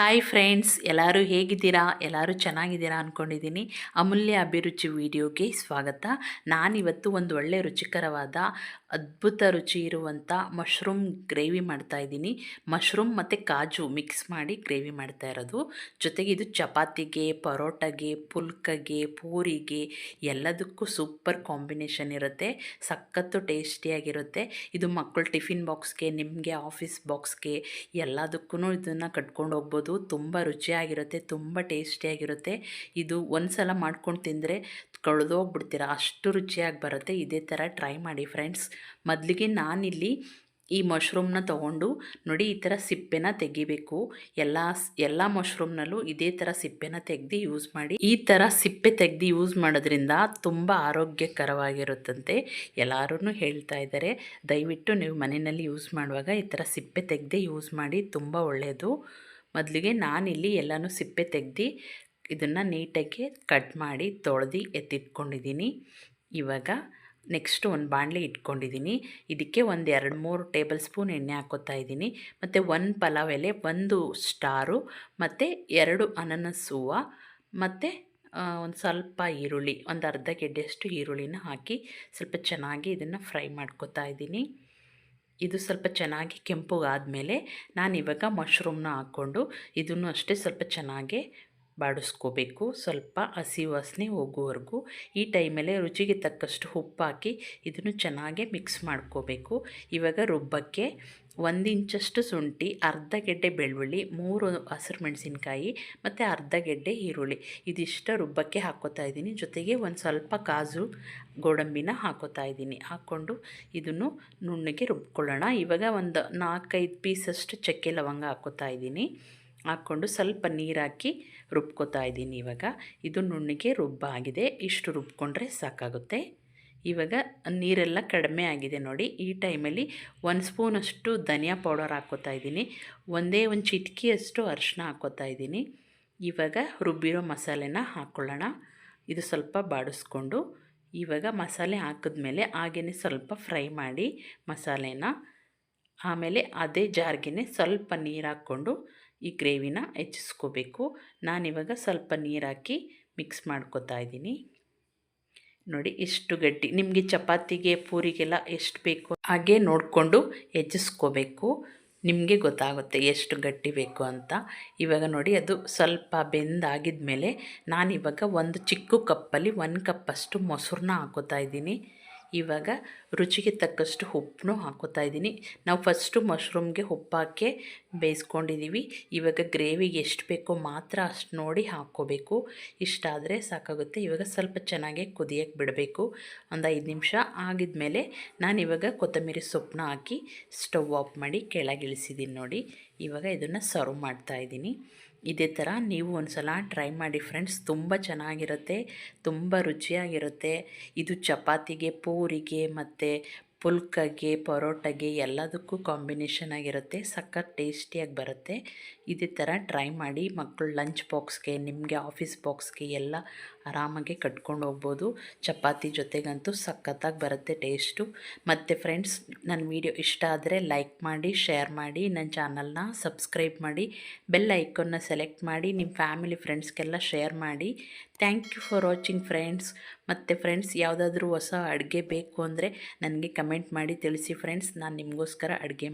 Hi friends ಎಲ್ಲರೂ ಹೇಗಿದ್ದೀರಾ? ಎಲ್ಲರೂ ಚೆನ್ನಾಗಿದ್ದೀರಾ ಅಂದ್ಕೊಂಡಿದ್ದೀನಿ ಅಮೂಲ್ಯ ಅಭಿರುಚಿ ವಿಡಿಯೋಗೆ ಸ್ವಾಗತ. ನಾನಿವತ್ತು ಒಂದು ಒಳ್ಳೆ ರುಚಿಕರವಾದ, ಅದ್ಭುತ ರುಚಿ ಇರುವಂಥ ಮಶ್ರೂಮ್ ಗ್ರೇವಿ ಮಾಡ್ತಾಯಿದ್ದೀನಿ ಮಶ್ರೂಮ್ ಮತ್ತು ಕಾಜು ಮಿಕ್ಸ್ ಮಾಡಿ ಗ್ರೇವಿ ಮಾಡ್ತಾ ಇರೋದು. ಜೊತೆಗೆ ಇದು ಚಪಾತಿಗೆ, ಪರೋಟಗೆ, ಪುಲ್ಕಗೆ, ಪೂರಿಗೆ ಎಲ್ಲದಕ್ಕೂ ಸೂಪರ್ ಕಾಂಬಿನೇಷನ್ ಇರುತ್ತೆ. ಸಖತ್ತು ಟೇಸ್ಟಿಯಾಗಿರುತ್ತೆ. ಇದು ಮಕ್ಕಳು ಟಿಫಿನ್ ಬಾಕ್ಸ್ಗೆ ನಿಮಗೆ ಆಫೀಸ್ ಬಾಕ್ಸ್ಗೆ ಎಲ್ಲದಕ್ಕೂ ಇದನ್ನು ಕಟ್ಕೊಂಡು ಹೋಗ್ಬೋದು. ತುಂಬ ರುಚಿಯಾಗಿರುತ್ತೆ, ತುಂಬ ಟೇಸ್ಟಿಯಾಗಿರುತ್ತೆ. ಇದು ಒಂದು ಸಲ ಮಾಡ್ಕೊಂಡು ತಿಂದರೆ ಕಳೆದೋಗ್ಬಿಡ್ತೀರ, ಅಷ್ಟು ರುಚಿಯಾಗಿ ಬರುತ್ತೆ. ಇದೇ ಥರ ಟ್ರೈ ಮಾಡಿ ಫ್ರೆಂಡ್ಸ್. ಮೊದಲಿಗೆ ನಾನಿಲ್ಲಿ ಈ ಮಶ್ರೂಮ್ನ ತೊಗೊಂಡು ನೋಡಿ ಈ ಥರ ಸಿಪ್ಪೆನ ತೆಗಿಬೇಕು. ಎಲ್ಲ ಎಲ್ಲ ಮಶ್ರೂಮ್ನಲ್ಲೂ ಇದೇ ಥರ ಸಿಪ್ಪೆನ ತೆಗೆದು ಯೂಸ್ ಮಾಡಿ. ಈ ಥರ ಸಿಪ್ಪೆ ತೆಗೆದು ಯೂಸ್ ಮಾಡೋದ್ರಿಂದ ತುಂಬ ಆರೋಗ್ಯಕರವಾಗಿರುತ್ತಂತೆ ಎಲ್ಲರೂ ಹೇಳ್ತಾ ಇದ್ದಾರೆ. ದಯವಿಟ್ಟು ನೀವು ಮನೆಯಲ್ಲಿ ಯೂಸ್ ಮಾಡುವಾಗ ಈ ಥರ ಸಿಪ್ಪೆ ತೆಗೆದೇ ಯೂಸ್ ಮಾಡಿ, ತುಂಬ ಒಳ್ಳೆಯದು. ಮೊದಲಿಗೆ ನಾನಿಲ್ಲಿ ಎಲ್ಲನೂ ಸಿಪ್ಪೆ ತೆಗ್ದು ಇದನ್ನು ನೀಟಾಗಿ ಕಟ್ ಮಾಡಿ ತೊಳೆದು ಎತ್ತಿಟ್ಕೊಂಡಿದ್ದೀನಿ. ಇವಾಗ ನೆಕ್ಸ್ಟ್ ಒಂದು ಬಾಣಲೆ ಇಟ್ಕೊಂಡಿದ್ದೀನಿ. ಇದಕ್ಕೆ ಒಂದು ಎರಡು ಮೂರು ಟೇಬಲ್ ಸ್ಪೂನ್ ಎಣ್ಣೆ ಹಾಕೋತಾ ಇದ್ದೀನಿ. ಮತ್ತು ಒಂದು ಪಲಾವ್ ಎಲೆ, ಒಂದು ಸ್ಟಾರು, ಮತ್ತು ಎರಡು ಅನನಸ್ ಹೂವು, ಮತ್ತು ಒಂದು ಸ್ವಲ್ಪ ಈರುಳ್ಳಿ, ಒಂದು ಅರ್ಧ ಗೆಡ್ಡೆಯಷ್ಟು ಈರುಳ್ಳಿನ ಹಾಕಿ ಸ್ವಲ್ಪ ಚೆನ್ನಾಗಿ ಇದನ್ನು ಫ್ರೈ ಮಾಡ್ಕೋತಾ ಇದ್ದೀನಿ. ಇದು ಸ್ವಲ್ಪ ಚೆನ್ನಾಗಿ ಕೆಂಪುಗಾದಮೇಲೆ ನಾನು ಇವಾಗ ಮಶ್ರೂಮ್ನ ಹಾಕ್ಕೊಂಡು ಇದನ್ನು ಅಷ್ಟೇ ಸ್ವಲ್ಪ ಚೆನ್ನಾಗಿ ಬಾಡಿಸ್ಕೋಬೇಕು. ಸ್ವಲ್ಪ ಹಸಿ ವಾಸನೆ ಹೋಗುವವರೆಗೂ ಈ ಟೈಮಲ್ಲೇ ರುಚಿಗೆ ತಕ್ಕಷ್ಟು ಉಪ್ಪು ಹಾಕಿ ಇದನ್ನು ಚೆನ್ನಾಗೆ ಮಿಕ್ಸ್ ಮಾಡ್ಕೋಬೇಕು. ಇವಾಗ ರುಬ್ಬಕ್ಕೆ ಒಂದು ಇಂಚಷ್ಟು ಶುಂಠಿ, ಅರ್ಧ ಗೆಡ್ಡೆ ಬೆಳ್ಳುಳ್ಳಿ, ಮೂರು ಹಸಿರು ಮೆಣಸಿನ್ಕಾಯಿ ಮತ್ತು ಅರ್ಧ ಗೆಡ್ಡೆ ಈರುಳ್ಳಿ. ಇದಿಷ್ಟು ರುಬ್ಬಕ್ಕೆ ಹಾಕೋತಾ ಇದ್ದೀನಿ. ಜೊತೆಗೆ ಒಂದು ಸ್ವಲ್ಪ ಕಾಜು ಗೋಡಂಬಿನ ಹಾಕೋತಾ ಇದ್ದೀನಿ. ಹಾಕ್ಕೊಂಡು ಇದನ್ನು ನುಣ್ಣಗೆ ರುಬ್ಕೊಳ್ಳೋಣ. ಇವಾಗ ಒಂದು ನಾಲ್ಕೈದು ಪೀಸಷ್ಟು ಚಕ್ಕೆ ಲವಂಗ ಹಾಕೋತಾ ಇದ್ದೀನಿ. ಹಾಕ್ಕೊಂಡು ಸ್ವಲ್ಪ ನೀರು ಹಾಕಿ ರುಬ್ಕೋತಾ ಇದ್ದೀನಿ ಇವಾಗ. ಇದು ನುಣ್ಣಗೆ ರುಬ್ಬಾಗಿದೆ ಇಷ್ಟು ರುಬ್ಕೊಂಡ್ರೆ ಸಾಕಾಗುತ್ತೆ. ಇವಾಗ ನೀರೆಲ್ಲ ಕಡಿಮೆ ಆಗಿದೆ ನೋಡಿ. ಈ ಟೈಮಲ್ಲಿ ಒಂದು ಸ್ಪೂನಷ್ಟು ಧನಿಯಾ ಪೌಡರ್ ಹಾಕ್ಕೋತಾ ಇದ್ದೀನಿ. ಒಂದೇ ಒಂದು ಚಿಟಕಿಯಷ್ಟು ಅರಿಶಿನ ಹಾಕ್ಕೋತಾ ಇದ್ದೀನಿ. ಇವಾಗ ರುಬ್ಬಿರೋ ಮಸಾಲೆನ ಹಾಕ್ಕೊಳ್ಳೋಣ ಇದು ಸ್ವಲ್ಪ ಬಾಡಿಸ್ಕೊಂಡು ಇವಾಗ ಮಸಾಲೆ ಹಾಕಿದ್ಮೇಲೆ ಹಾಗೆಯೇ ಸ್ವಲ್ಪ ಫ್ರೈ ಮಾಡಿ ಮಸಾಲೆನ. ಆಮೇಲೆ ಅದೇ ಜಾರ್ಗೆ ಸ್ವಲ್ಪ ನೀರು ಹಾಕ್ಕೊಂಡು ಈ ಗ್ರೇವಿನ ಹೆಚ್ಚಿಸ್ಕೋಬೇಕು. ನಾನಿವಾಗ ಸ್ವಲ್ಪ ನೀರು ಹಾಕಿ ಮಿಕ್ಸ್ ಮಾಡ್ಕೋತಾ ಇದ್ದೀನಿ. ನೋಡಿ ಎಷ್ಟು ಗಟ್ಟಿ, ನಿಮಗೆ ಚಪಾತಿಗೆ, ಪೂರಿಗೆಲ್ಲ ಎಷ್ಟು ಬೇಕು ಹಾಗೆ ನೋಡಿಕೊಂಡು ಹೆಚ್ಚಿಸ್ಕೋಬೇಕು. ನಿಮಗೆ ಗೊತ್ತಾಗುತ್ತೆ ಎಷ್ಟು ಗಟ್ಟಿ ಬೇಕು ಅಂತ. ಇವಾಗ ನೋಡಿ ಅದು ಸ್ವಲ್ಪ ಬೆಂದಾಗಿದ ಮೇಲೆ ನಾನಿವಾಗ ಒಂದು ಚಿಕ್ಕ ಕಪ್ಪಲ್ಲಿ, ಒಂದು ಕಪ್ಪಷ್ಟು ಮೊಸರನ್ನ ಹಾಕೋತಾ ಇದ್ದೀನಿ. ಇವಾಗ ರುಚಿಗೆ ತಕ್ಕಷ್ಟು ಉಪ್ಪನ್ನು ಹಾಕೋತಾ ಇದ್ದೀನಿ. ನಾವು ಫಸ್ಟು ಮಶ್ರೂಮ್ಗೆ ಉಪ್ಪು ಹಾಕಿ ಬೇಯಿಸ್ಕೊಂಡಿದ್ದೀವಿ ಇವಾಗ ಗ್ರೇವಿಗೆ ಎಷ್ಟು ಬೇಕೋ ಮಾತ್ರ ಅಷ್ಟು ನೋಡಿ ಹಾಕ್ಕೋಬೇಕು ಇಷ್ಟಾದರೆ ಸಾಕಾಗುತ್ತೆ. ಇವಾಗ ಸ್ವಲ್ಪ ಚೆನ್ನಾಗಿ ಕುದಿಯೋಕ್ಕೆ ಬಿಡಬೇಕು. ಒಂದು ಐದು ನಿಮಿಷ ಆಗಿದ್ಮೇಲೆ ನಾನು ಇವಾಗ ಕೊತ್ತಂಬರಿ ಸೊಪ್ಪನ್ನ ಹಾಕಿ ಸ್ಟವ್ ಆಫ್ ಮಾಡಿ ಕೆಳಗಿಳಿಸಿದ್ದೀನಿ ನೋಡಿ. ಇವಾಗ ಇದನ್ನು ಸರ್ವ್ ಮಾಡ್ತಾಯಿದ್ದೀನಿ ಇದೇ ಥರ ನೀವು ಒಂದು ಸಲ ಟ್ರೈ ಮಾಡಿ ಫ್ರೆಂಡ್ಸ್, ತುಂಬ ಚೆನ್ನಾಗಿರುತ್ತೆ, ತುಂಬ ರುಚಿಯಾಗಿರುತ್ತೆ. ಇದು ಚಪಾತಿಗೆ, ಪೂರಿಗೆ ಮತ್ತು ಪುಲ್ಕಗೆ, ಪರೋಟಗೆ ಎಲ್ಲದಕ್ಕೂ ಕಾಂಬಿನೇಷನ್ ಆಗಿರುತ್ತೆ, ಸಖತ್ ಟೇಸ್ಟಿಯಾಗಿ ಬರುತ್ತೆ. ಇದೇ ಥರ ಟ್ರೈ ಮಾಡಿ ಮಕ್ಕಳು ಲಂಚ್ ಬಾಕ್ಸ್ಗೆ ನಿಮಗೆ ಆಫೀಸ್ ಬಾಕ್ಸ್ಗೆ ಎಲ್ಲ ಆರಾಮಾಗಿ ಕಟ್ಕೊಂಡು ಹೋಗ್ಬೋದು. ಚಪಾತಿ ಜೊತೆಗಂತೂ ಸಖತ್ತಾಗಿ ಬರುತ್ತೆ ಟೇಸ್ಟು ಮತ್ತು ಫ್ರೆಂಡ್ಸ್ ನನ್ನ ವಿಡಿಯೋ ಇಷ್ಟ ಆದರೆ ಲೈಕ್ ಮಾಡಿ ಶೇರ್ ಮಾಡಿ, ನನ್ನ ಚಾನಲ್ನ ಸಬ್ಸ್ಕ್ರೈಬ್ ಮಾಡಿ ಬೆಲ್ ಐಕನ್ನ ಸೆಲೆಕ್ಟ್ ಮಾಡಿ ನಿಮ್ಮ ಫ್ಯಾಮಿಲಿ ಫ್ರೆಂಡ್ಸ್ಗೆಲ್ಲ ಶೇರ್ ಮಾಡಿ. Thank you for watching friends ಮತ್ತು ಫ್ರೆಂಡ್ಸ್ ಯಾವುದಾದ್ರೂ ಹೊಸ ಅಡುಗೆ ಬೇಕು ಅಂದರೆ ನನಗೆ ಕಮೆಂಟ್ ಮಾಡಿ ತಿಳಿಸಿ ಫ್ರೆಂಡ್ಸ್ ನಾನು ನಿಮಗೋಸ್ಕರ ಅಡುಗೆ